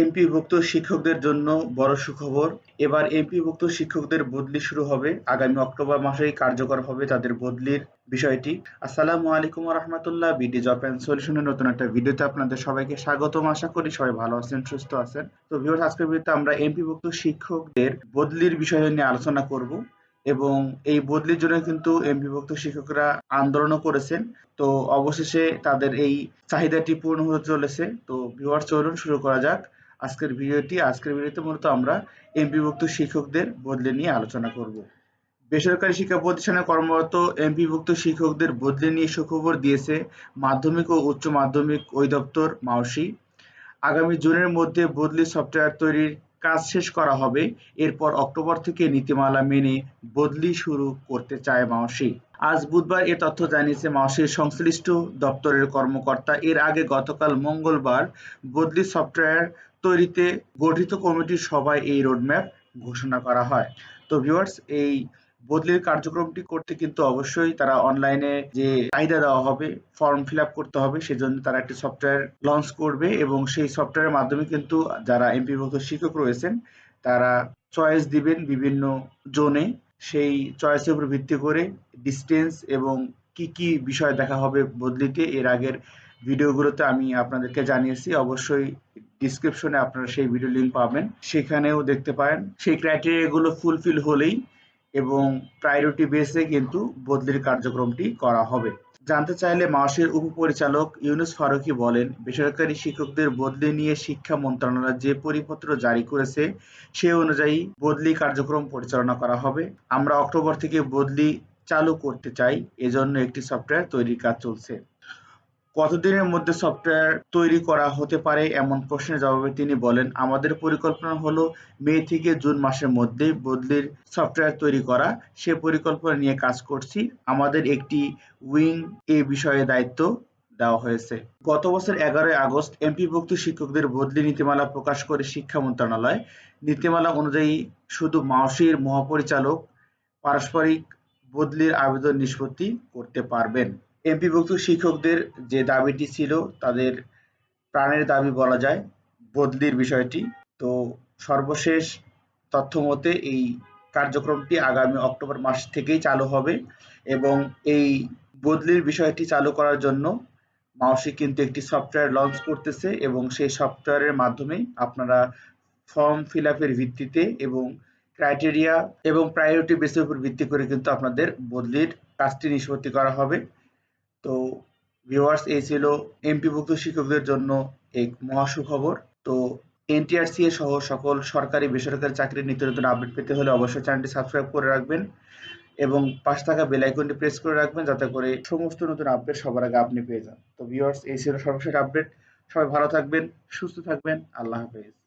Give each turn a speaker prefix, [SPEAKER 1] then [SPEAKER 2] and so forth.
[SPEAKER 1] এমপিভুক্ত শিক্ষকদের জন্য বড় সুখবর। এবার এমপিভুক্ত শিক্ষকদের বদলি শুরু হবে। আগামী অক্টোবর মাসেই কার্যকর হবে তাদের বদলির বিষয়টি। আসসালামু আলাইকুম রহমতুল্লাহ বিডি জব অ্যান্ড সলিউশনের নতুন একটা ভিডিওতে আপনাদের সবাইকে স্বাগতম। আশা করি সবাই ভালো আছেন, সুস্থ আছেন। তো ভিউয়ার্স আজকের ভিডিওতে আমরা এমপিভুক্ত শিক্ষকদের বদলির বিষয় নিয়ে আলোচনা করব এবং এই বদলির জন্য কিন্তু এমপিভুক্ত শিক্ষকরা আন্দোলনও করেছেন। তো অবশেষে তাদের এই চাহিদাটি পূর্ণ হতে চলেছে। তো ভিউয়ার্স চলুন শুরু করা যাক। আজকের ভিডিওটি, আজকের ভিডিওতে মূলত আমরা এমপিভুক্ত শিক্ষকদের বদলে নিয়ে আলোচনা করব। বেসরকারি শিক্ষা প্রতিষ্ঠানে কর্মরত এমপিভুক্ত শিক্ষকদের বদলি নিয়ে সুখবর দিয়েছে মাধ্যমিক ও উচ্চ মাধ্যমিক অধিদপ্তর মাওসি আগামী জুনের মধ্যে বদলি সফটওয়্যার তৈরির কাজ শেষ করা হবে। এরপর অক্টোবর থেকে নীতিমালা মেনে বদলি শুরু করতে চায় মাওসি আজ বুধবার এ তথ্য জানিয়েছে মাওসির সংশ্লিষ্ট দপ্তরের কর্মকর্তা। এর আগে গতকাল মঙ্গলবার বদলি সফটওয়্যার তৈরিতে গঠিত কমিটির সভায় এই রোডম্যাপ ঘোষণা করা হয়। তো ভিউয়ার্স এই বদলির কার্যক্রমটি করতে কিন্তু অবশ্যই তারা অনলাইনে যে চাহিদা দেওয়া হবে ফর্ম ফিল করতে হবে, সেজন্য তারা একটি সফটওয়্যার লঞ্চ করবে এবং সেই সফটওয়্যারের মাধ্যমে কিন্তু যারা এমপিভুক্ত শিক্ষক রয়েছেন, তারা চয়েস দিবেন বিভিন্ন জোনে সেই চয়েসের উপর ভিত্তি করে ডিস্টেন্স এবং কি কি বিষয় দেখা হবে বদলিতে, এর আগের ভিডিওগুলোতে আমি আপনাদেরকে জানিয়েছি। অবশ্যই ডিসক্রিপশনে আপনারা সেই ভিডিও লিঙ্ক পাবেন। সেখানেও দেখতে পারেন। সেই ক্রাইটেরিয়াগুলো ফুলফিল হলেই এবং প্রায়োরিটি বেসে কিন্তু বদলির কার্যক্রমটি করা হবে। জানতে চাইলে মাসের উপপরিচালক ইউনুস ফারুকি বলেন, বেসরকারি শিক্ষকদের বদলি নিয়ে শিক্ষা মন্ত্রণালয় যে পরিপত্র জারি করেছে, সে অনুযায়ী বদলি কার্যক্রম পরিচালনা করা হবে। আমরা অক্টোবর থেকে বদলি চালু করতে চাই, এজন্য একটি সফটওয়্যার তৈরির কাজ চলছে। কতদিনের মধ্যে সফটওয়্যার তৈরি করা হতে পারে এমন প্রশ্নের জবাবে তিনি বলেন, আমাদের পরিকল্পনা হলো মে থেকে জুন মাসের মধ্যে বদলির সফটওয়্যার তৈরি করা। সে পরিকল্পনা নিয়ে কাজ করছি। আমাদের একটি উইং এ বিষয়ে দায়িত্ব দেওয়া হয়েছে। গত বছর এগারোই আগস্ট এমপিভুক্ত শিক্ষকদের বদলি নীতিমালা প্রকাশ করে শিক্ষা মন্ত্রণালয়। নীতিমালা অনুযায়ী শুধু মাওসির মহাপরিচালক পারস্পরিক বদলির আবেদন নিষ্পত্তি করতে পারবেন। এমপিভুক্ত শিক্ষকদের যে দাবিটি ছিল, তাদের প্রাণের দাবি বলা যায়, বদলির বিষয়টি। তো সর্বশেষ তথ্য মতে, এই কার্যক্রমটি আগামী অক্টোবর মাস থেকেই চালু হবে এবং এই বদলির বিষয়টি চালু করার জন্য মাউসি কিন্তু একটি সফটওয়্যার লঞ্চ করতেছে এবং সেই সফটওয়্যারের মাধ্যমে আপনারা ফর্ম ফিল আপের ভিত্তিতে এবং ক্রাইটেরিয়া এবং প্রায়োরিটি বেসের উপর ভিত্তি করে কিন্তু আপনাদের বদলির কাজটি নিষ্পত্তি করা হবে। তো ভিউয়ার্স এই ছিল এমপিভুক্ত শিক্ষকদের জন্য এক মহা সুখবর তো এনটিআরসি সহ সকল সরকারি বেসরকারি চাকরির নিত্য নতুন আপডেট পেতে হলে অবশ্যই চ্যানেলটি সাবস্ক্রাইব করে রাখবেন এবং পাশে থাকা বেল আইকনটি প্রেস করে রাখবেন যাতে করে সমস্ত নতুন আপডেট সবার আগে আপনি পেয়ে যান। তো ভিউয়ার্স এই ছিল সর্বশেষ আপডেট সবাই ভালো থাকবেন, সুস্থ থাকবেন। আল্লাহ হাফেজ।